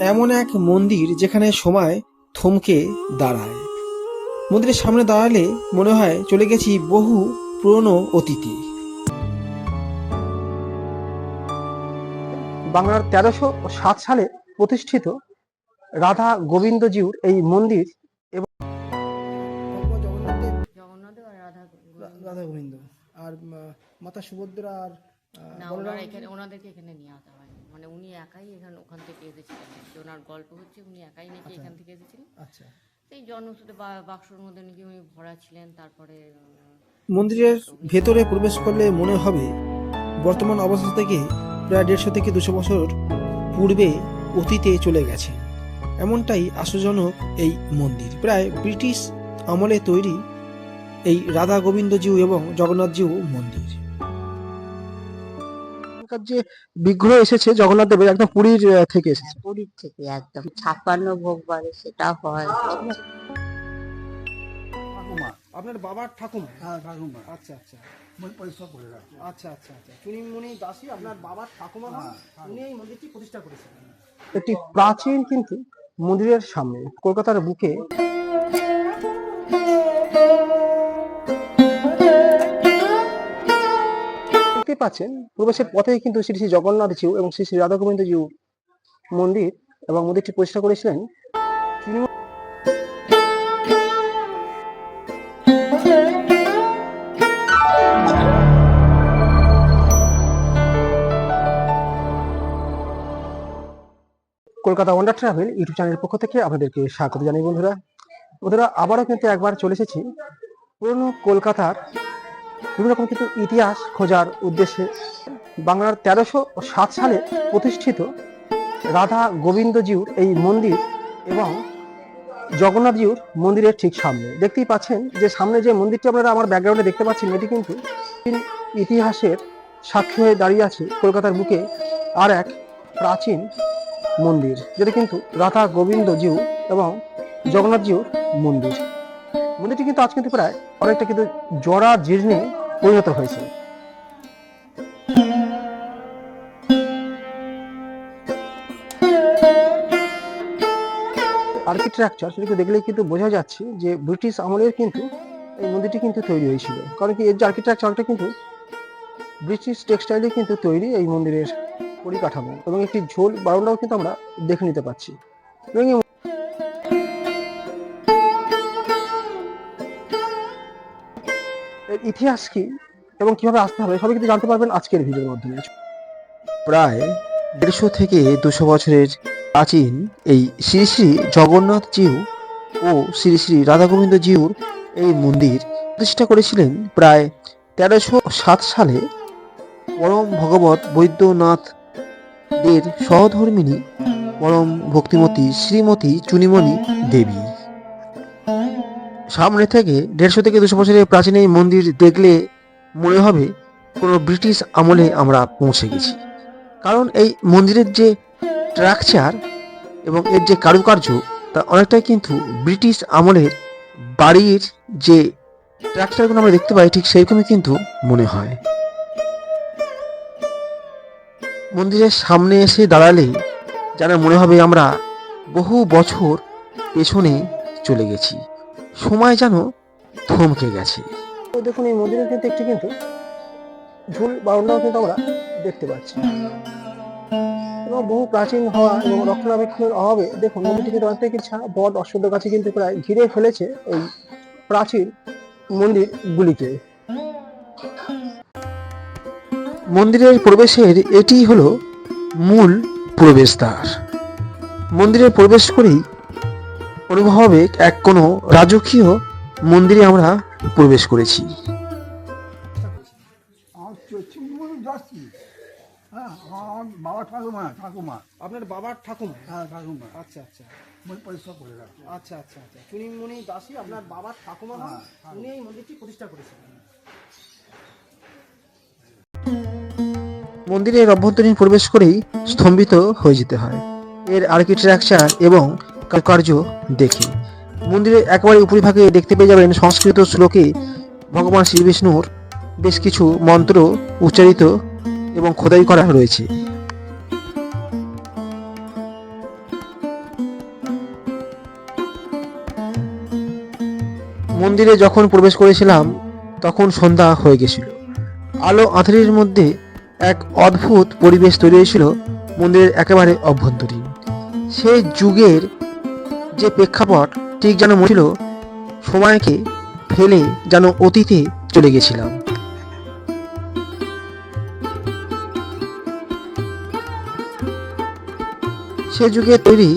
এমন এক মন্দির যেখানে সময় থমকে দাঁড়ায়। মন্দিরের সামনে দাঁড়ালে মনে হয় চলে গেছি বহু পুরনো অতীতে বাংলার তেরোশো সাত সালে প্রতিষ্ঠিত রাধা গোবিন্দজিউর এই মন্দির এবং আর রাধা রাধা গোবিন্দ। আর মাতা সুভদ্রা আর এখানে ওনাদেরকে এখানে নিয়ে আসা হয় মানে উনি একাই এখানে ওখান থেকে এসেছিলেন। যে ওনার গল্প হচ্ছে উনি একাই নাকি এখান থেকে এসেছিলেন। আচ্ছা। সেই জন্মসূত্রে বাক্সর মধ্যে নাকি উনি ভরা ছিলেন তারপরে মন্দিরের ভেতরে প্রবেশ করলে মনে হবে বর্তমান অবস্থা থেকে প্রায় দেড়শো থেকে দুশো বছর পূর্বে অতীতে চলে গেছে। এমনটাই আশ্চর্যজনক এই মন্দির। প্রায় ব্রিটিশ আমলে তৈরি এই রাধা গোবিন্দজিউ এবং জগন্নাথজিউ মন্দির। এখানকার যে বিগ্রহ এসেছে জগন্নাথ দেবের একদম পুরীর থেকে এসেছে। পুরীর থেকে একদম। ছাপ্পান্ন ভোগ বারে সেটা হয়। আপনার বাবার ঠাকুমা? হ্যাঁ ঠাকুমা। আচ্ছা আচ্ছা। মই পরিষ্কার করে রাখো আচ্ছা আচ্ছা আচ্ছা। চুনিমণি দাসী আপনার বাবার ঠাকুমা হন উনি এই মন্দিরটি প্রতিষ্ঠা করেছিলেন একটি প্রাচীন কিন্তু মন্দিরের সামনে কলকাতার বুকে দেখতে পাচ্ছেন, প্রবেশের পথে কিন্তু শ্রী শ্রী জগন্নাথ জিউ এবং শ্রী শ্রী রাধা গোবিন্দ জিউ মন্দির এবং মন্দিরটি প্রতিষ্ঠা করেছিলেন। কলকাতা ওয়ান্ডার ট্রাভেল ইউটিউব চ্যানেলের পক্ষ থেকে আপনাদেরকে স্বাগত জানাই বন্ধুরা। বন্ধুরা, আবারও কিন্তু একবার চলে এসেছি পুরনো কলকাতার বিভিন্ন রকম কিন্তু ইতিহাস খোঁজার উদ্দেশ্যে বাংলার তেরোশো সাত সালে প্রতিষ্ঠিত রাধা গোবিন্দজিউর এই মন্দির এবং জগন্নাথজিউর মন্দিরের ঠিক সামনে। দেখতেই পাচ্ছেন যে সামনে যে মন্দিরটি আপনারা আমার ব্যাকগ্রাউন্ডে দেখতে পাচ্ছেন, এটি কিন্তু ইতিহাসের সাক্ষী হয়ে দাঁড়িয়ে আছে কলকাতার বুকে আর এক প্রাচীন মন্দির, যেটা কিন্তু রাধা গোবিন্দ জিউ এবং জগন্নাথ জিউর মন্দির। মন্দিরটি কিন্তু আজ কিন্তু প্রায় অনেকটা কিন্তু জরা জীর্ণে পরিণত হয়েছে। আর্কিটেকচার সেটাকে দেখলেই কিন্তু বোঝা যাচ্ছে যে ব্রিটিশ আমলের কিন্তু এই মন্দিরটি কিন্তু তৈরি হয়েছিল। কারণ কি এর যে আর্কিটেকচারটা কিন্তু ব্রিটিশ টেক্সটাইলে কিন্তু তৈরি এই মন্দিরের পরিকাঠামো এবং একটি ঝোল বারান্দাও কিন্তু আমরা দেখে নিতে পাচ্ছি এবং ইতিহাস কি এবং কীভাবে আসতে হবে, সবই কিন্তু জানতে পারবেন আজকের ভিডিওর মাধ্যমে। প্রায় দেড়শো থেকে দুশো বছরের প্রাচীন এই শ্রী শ্রী জগন্নাথ জিউ ও শ্রী শ্রী রাধা গোবিন্দ জিউর এই মন্দির প্রতিষ্ঠা করেছিলেন প্রায় তেরোশো সাত সালে পরম ভগবত বৈদ্যনাথ দের সহধর্মিনী পরম ভক্তিমতী শ্রীমতী চুনিমণি দেবী। সামনে থেকে দেড়শো থেকে দুশো বছরের প্রাচীন এই মন্দির দেখলে মনে হবে কোনো ব্রিটিশ আমলে আমরা পৌঁছে গেছি। কারণ এই মন্দিরের যে স্ট্রাকচার এবং এর যে কারুকার্য, তা অনেকটাই কিন্তু ব্রিটিশ আমলের বাড়ির যে স্ট্রাকচারগুলো আমরা দেখতে পাই, ঠিক সেরকমই কিন্তু মনে হয়। মন্দিরের সামনে এসে দাঁড়ালেই যেন মনে হবে আমরা বহু বছর পেছনে চলে গেছি। সময় যেন থমকে গেছে। দেখুন, এই মন্দিরের কিন্তু একটি কিন্তু ঝুল বারান্দাও কিন্তু আমরা দেখতে পাচ্ছি। এবং বহু প্রাচীন হওয়া এবং রক্ষণাবেক্ষণের অভাবে দেখুন, মন্দিরটি কিন্তু অনেকটাই কিছু বট অশ্বত্থ গাছে কিন্তু প্রায় ঘিরে ফেলেছে এই প্রাচীন মন্দিরগুলিকে। মন্দিরের প্রবেশের এটি হলো মূল প্রবেশদ্বার। মন্দিরে প্রবেশ করেই অনুভব হবে এক কোনো রাজকীয় মন্দিরে আমরা প্রবেশ করেছি। হ্যাঁ বাবা ঠাকুমা ঠাকুমা আপনার বাবার ঠাকুমা? হ্যাঁ ঠাকুমা। আচ্ছা আচ্ছা। পরিষ্কার করে আচ্ছা আচ্ছা আচ্ছা। চুনিমণি দাসী আপনার বাবার ঠাকুমা উনি এই মন্দিরটি প্রতিষ্ঠা করেছিলেন মন্দিরের অভ্যন্তরীণ প্রবেশ করেই স্তম্ভিত হয়ে যেতে হয়। এর আর্কিটেকচার এবং কার্য দেখি। মন্দিরের একেবারে উপরিভাগে দেখতে পেয়ে যাবেন সংস্কৃত শ্লোকে ভগবান শ্রীবিষ্ণুর বেশ কিছু মন্ত্র উচ্চারিত এবং খোদাই করা রয়েছে। মন্দিরে যখন প্রবেশ করেছিলাম, তখন সন্ধ্যা হয়ে গেছিল। আলো আঁধারির মধ্যে এক অদ্ভুত পরিবেশ তৈরি হয়েছিল মন্দিরের একেবারে অভ্যন্তরীণ। সেই যুগের যে প্রেক্ষাপট ঠিক যেন মনে ছিল, সময়কে ফেলে যেন অতীতে চলে গেছিলাম। সে যুগে তৈরি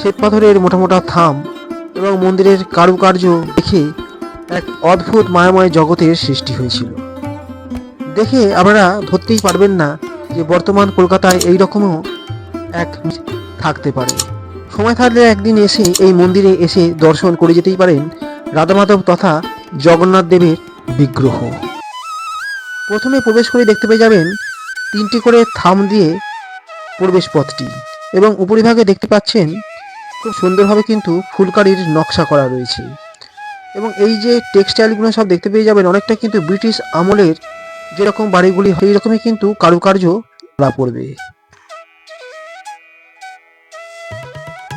শ্বেত পাথরের মোটা মোটা থাম এবং মন্দিরের কারুকার্য দেখে এক অদ্ভুত মায়াময় জগতের সৃষ্টি হয়েছিল। দেখে আপনারা ধরতেই পারবেন না যে বর্তমান কলকাতায় এই রকমও এক থাকতে পারে। সময় থাকলে একদিন এসে এই মন্দিরে এসে দর্শন করে যেতেই পারেন রাধামাধব তথা জগন্নাথ দেবের বিগ্রহ। প্রথমে প্রবেশ করে দেখতে পেয়ে যাবেন তিনটি করে থাম দিয়ে প্রবেশ পথটি এবং উপরিভাগে দেখতে পাচ্ছেন খুব সুন্দরভাবে কিন্তু ফুলকারির নকশা করা রয়েছে এবং এই যে টেক্সটাইলগুলো সব দেখতে পেয়ে যাবেন অনেকটা কিন্তু ব্রিটিশ আমলের যেরকম বাড়িগুলি হয় রকমই কিন্তু কারুকার্য করা পড়বে।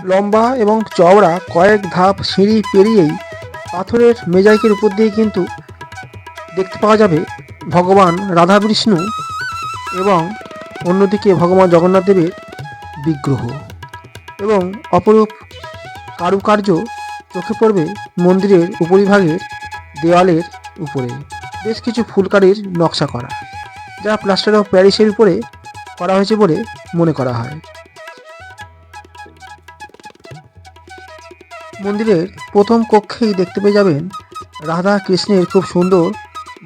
লম্বা এবং চওড়া কয়েক ধাপ সিঁড়ি পেরিয়েই পাথরের মেজাইকের উপর দিয়ে কিন্তু দেখতে পাওয়া যাবে ভগবান রাধা বিষ্ণু এবং অন্যদিকে ভগবান জগন্নাথ দেবের বিগ্রহ। এবং অপরূপ কারুকার্য চোখে পড়বে মন্দিরের উপরিভাগের দেওয়ালের উপরে। বেশ কিছু ফুলকারির নকশা করা, যা প্লাস্টার অফ প্যারিসের উপরে করা হয়েছে বলে মনে করা হয়। মন্দিরের প্রথম কক্ষেই দেখতে পেয়ে যাবেন রাধা কৃষ্ণের খুব সুন্দর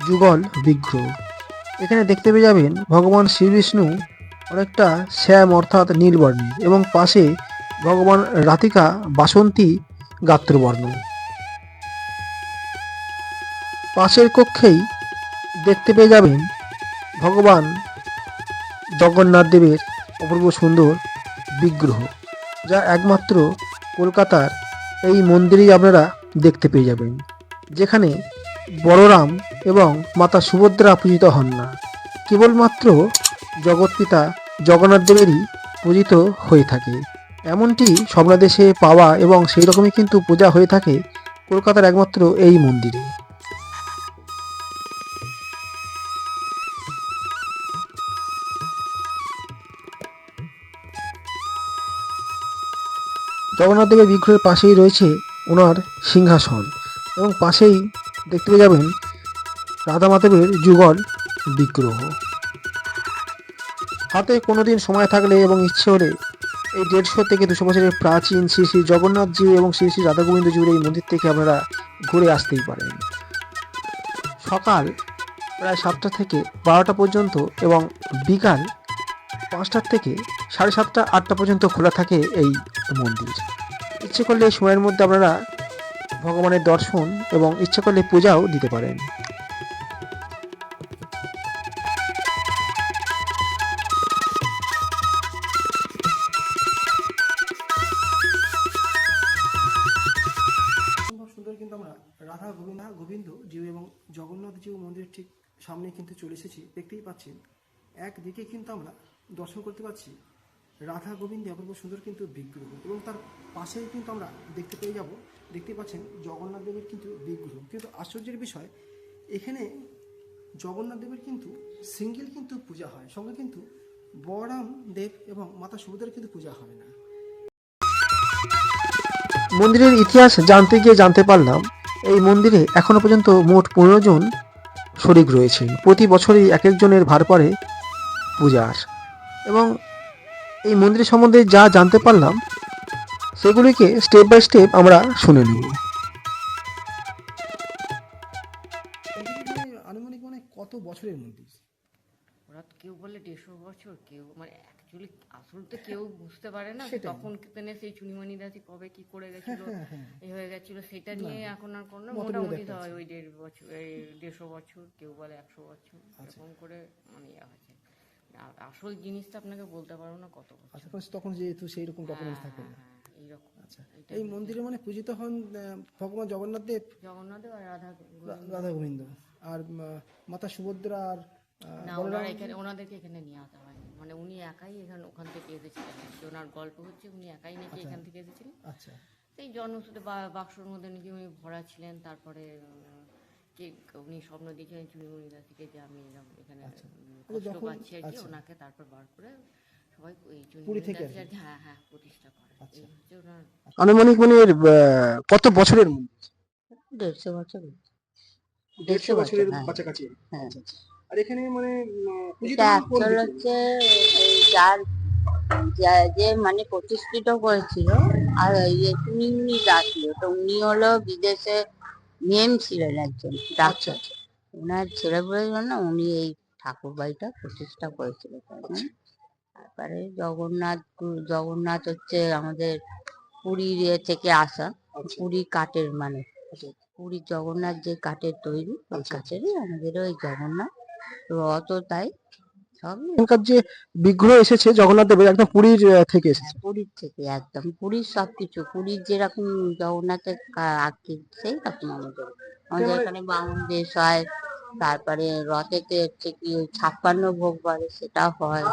যুগল বিগ্রহ। এখানে দেখতে পেয়ে যাবেন ভগবান শ্রীবিষ্ণু অনেকটা শ্যাম অর্থাৎ নীল বর্ণের এবং পাশে ভগবান রাধিকা বাসন্তী গাত্রবর্ণ। পাশের কক্ষেই দেখতে পেয়ে যাবেন ভগবান জগন্নাথ দেবের অপূর্ব সুন্দর বিগ্রহ, যা একমাত্র কলকাতার এই মন্দিরেই আপনারা দেখতে পেয়ে যাবেন, যেখানে বড়রাম এবং মাতা সুভদ্রা পূজিত হন না। কেবলমাত্র জগৎপিতা জগন্নাথ দেবেরই পূজিত হয়ে থাকে। এমনটি স্বপ্নাদেশে পাওয়া এবং সেই রকমই কিন্তু পূজা হয়ে থাকে কলকাতার একমাত্র এই মন্দিরে। জগন্নাথ দেবের বিগ্রহের পাশেই রয়েছে ওনার সিংহাসন এবং পাশেই দেখতে পেয়ে যাবেন রাধা মাধবের যুগল বিগ্রহ। হাতে কোনোদিন সময় থাকলে এবং ইচ্ছে হলে এই দেড়শো থেকে দুশো বছরের প্রাচীন শ্রী শ্রী জগন্নাথজি এবং শ্রী শ্রী রাধা জিউর এই মন্দির থেকে আপনারা ঘুরে আসতেই পারেন। সকাল প্রায় সাতটা থেকে বারোটা পর্যন্ত এবং বিকাল পাঁচটার থেকে সাড়ে সাতটা, আটটা পর্যন্ত খোলা থাকে এই মন্দির। ইচ্ছে করলে এই সময়ের মধ্যে আপনারা ভগবানের দর্শন এবং ইচ্ছে করলে পূজাও দিতে পারেন। রাধা গোবিন্দ এবং জগন্নাথ ঠিক সামনে কিন্তু চলে এসেছি, দেখতেই পাচ্ছেন। একদিকে কিন্তু আমরা দর্শন করতে পাচ্ছি রাধা গোবিন্দ অপূর্ব সুন্দর কিন্তু বিগ্রহ। এবং তার পাশেই কিন্তু আমরা দেখতে পেয়ে যাব দেখতে পাচ্ছেন জগন্নাথ দেবের কিন্তু বিগ্রহ। কিন্তু আশ্চর্যের বিষয়, এখানে জগন্নাথ দেবের কিন্তু সিঙ্গেল কিন্তু পূজা হয়, সঙ্গে কিন্তু বড়রাম দেব এবং মাতা সুভদ্রার কিন্তু পূজা হয় না। মন্দিরের ইতিহাস জানতে গিয়ে জানতে পারলাম, এই মন্দিরে এখনও পর্যন্ত মোট পনেরো জন শরিক রয়েছেন। প্রতি বছরই এক একজনের ভার পড়ে পূজার। এবং এই মন্দির সম্বন্ধে যা জানতে পারলাম সেগুলিকে স্টেপ বাই স্টেপ আমরা শুনে আনুমানিক মানে কত বছরের মন্দির? ওরা কেউ বলে দেড়শো বছর কেউ মানে অ্যাকচুয়ালি আসল তো কেউ বুঝতে পারে না তখন তেনে সেই চুনিমণি দাসি কবে কি করে গেছিল হ্যাঁ হ্যাঁ। এই হয়ে গেছিল সেটা নিয়ে এখন আর কোনো মোটামুটি হয় ওই দেড় বছর এই দেড়শো বছর কেউ বলে একশো বছর এরকম করে মানে ইয়ে হয়েছে আসল জিনিসটা আপনাকে বলতে পারব না কত আচ্ছা তখন- যেহেতু সেই রকম ডকুমেন্টস থাকে না। হ্যাঁ এইরকম। আচ্ছা এই মন্দিরে মানে পূজিত হন ভগবান জগন্নাথ দেব? জগন্নাথ দেব আর রাধা রাধা গোবিন্দ। আর মাতা সুভদ্রা আর না ওনারা এখানে ওনাদেরকে এখানে নিয়ে আসা হয়নি। মানে উনি একাই এখানে ওখান থেকে এসেছিলেন। ওনার গল্প হচ্ছে উনি একাই নাকি এখান থেকে এসেছিলেন। আচ্ছা। সেই জন্মসূত্রে বা বাক্সর মধ্যে নাকি উনি ভরা ছিলেন তারপরে উম, কে উনি স্বপ্ন দেখেছেন চুড়িমুড়ি থেকে যে আমি এরকম এখানে কষ্ট পাচ্ছি আর কি আচ্ছা। ওনাকে তারপর বার করে সবাই ওই হ্যাঁ হ্যাঁ প্রতিষ্ঠা করে আচ্ছা। এই হচ্ছে ওনার আনুমানিক মানে কত বছরের দেড়শো বছর দেড়শো বছরের হ্যাঁ। কাছাকাছি হ্যাঁ আচ্ছা, আচ্ছা। আর এখানে মানে? হচ্ছে যার যে মানে প্রতিষ্ঠিত করেছিল আর ইয়ে চুনিমুনি দাস ছিল তো উনি হলো বিদেশে মেম ছিলেন একজন আচ্ছা ডাক্তার। ওনার ছেলে বলে জন্য উনি এই ঠাকুর বাড়িটা প্রতিষ্ঠা করেছিল তারপরে জগন্নাথ জগন্নাথ হচ্ছে আমাদের পুরীর ইয়ে থেকে আসা আচ্ছা। পুরী কাঠের মানে। আচ্ছা। পুরীর জগন্নাথ যে কাঠের তৈরি ওই আচ্ছা। কাঠেরই আমাদের ওই জগন্নাথ রথও তাই। সবই এখানকার যে বিগ্রহ এসেছে জগন্নাথ দেবের একদম পুরীর থেকে এসেছে। পুরীর থেকে একদম। পুরীর সবকিছু পুরীর যেরকম জগন্নাথের কা- আকৃতি সেই রকম আমাদের। আমাদের এখানে বামন দেশ হয় তারপরে রথেতে হচ্ছে কি ওই ছাপ্পান্ন ভোগ করে সেটা হয়।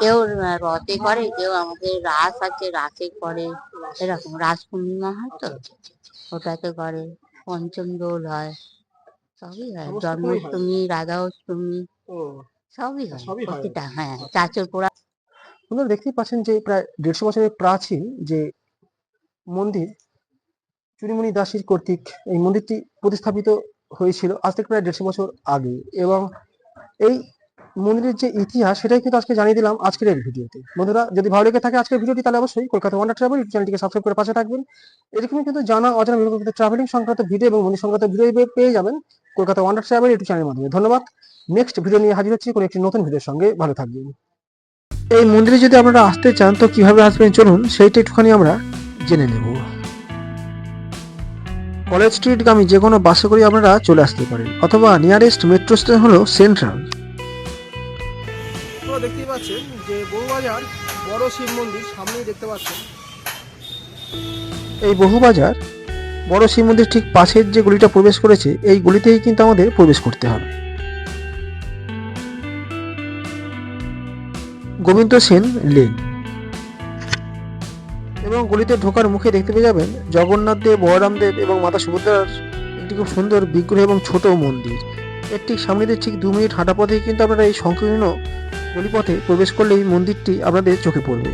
কেউ রথে করে কেউ আমাদের রাস আছে রাসে করে এরকম। রাস পূর্ণিমা হয় তো? ওটাতে করে পঞ্চম দোল হয়। সবই হয়। হয়। জন্মাষ্টমী রাধা অষ্টমী ও। সবই হয় সবই হয়। প্রতিটা হ্যাঁ চাচর পোড়া আপনারা দেখতেই পাচ্ছেন যে প্রায় দেড়শো বছরের প্রাচীন যে মন্দির চুরিমণি দাসীর কর্তৃক এই মন্দিরটি প্রতিস্থাপিত হয়েছিল আজ থেকে প্রায় দেড়শো বছর আগে এবং এই মন্দিরের যে ইতিহাস সেটাই কিন্তু আজকে জানিয়ে দিলাম আজকের এই ভিডিওতে। বন্ধুরা যদি ভালো লেগে থাকে আজকের ভিডিওটি তাহলে অবশ্যই কলকাতা ওয়ান্ডার ট্রাভেল ইউটিউব চ্যানেলটিকে সাবস্ক্রাইব করে পাশে থাকবেন। এরকমই কিন্তু জানা অজানা বিভিন্ন ট্রাভেলিং সংক্রান্ত ভিডিও এবং মন্দির সংক্রান্ত ভিডিও পেয়ে যাবেন কলকাতা ওয়ান্ডার ট্রাভেল ইউটিউব চ্যানেলের মাধ্যমে। ধন্যবাদ। নেক্সট ভিডিও নিয়ে হাজির হচ্ছি। কোনো একটি নতুন ভিডিওর সঙ্গে ভালো থাকবেন। এই মন্দিরে যদি আপনারা আসতে চান তো কীভাবে আসবেন চলুন সেইটা একটুখানি আমরা জেনে নেব। কলেজ স্ট্রিট গামী যে কোনো বাসে করে আপনারা চলে আসতে পারেন অথবা নিয়ারেস্ট মেট্রো স্টেশন হলো সেন্ট্রাল দেখতেই পাচ্ছেন যে বউবাজার বড় শিব মন্দির সামনেই দেখতে পাচ্ছেন। এই বহুবাজার বড় শিব মন্দির ঠিক পাশের যে গলিটা প্রবেশ করেছে এই গলিতেই কিন্তু আমাদের প্রবেশ করতে হবে। গোবিন্দ সেন লেন এবং গলিতে ঢোকার মুখে দেখতে পেয়ে যাবেন জগন্নাথ দেব, বলরাম দেব এবং মাতা সুভদ্রার একটি খুব সুন্দর বিগ্রহ এবং ছোট মন্দির। এর ঠিক সামনে দিয়ে ঠিক দু মিনিট হাঁটা পথেই কিন্তু আপনারা এই সংকীর্ণ গলিপথে প্রবেশ করলে এই মন্দিরটি আপনাদের চোখে পড়বে।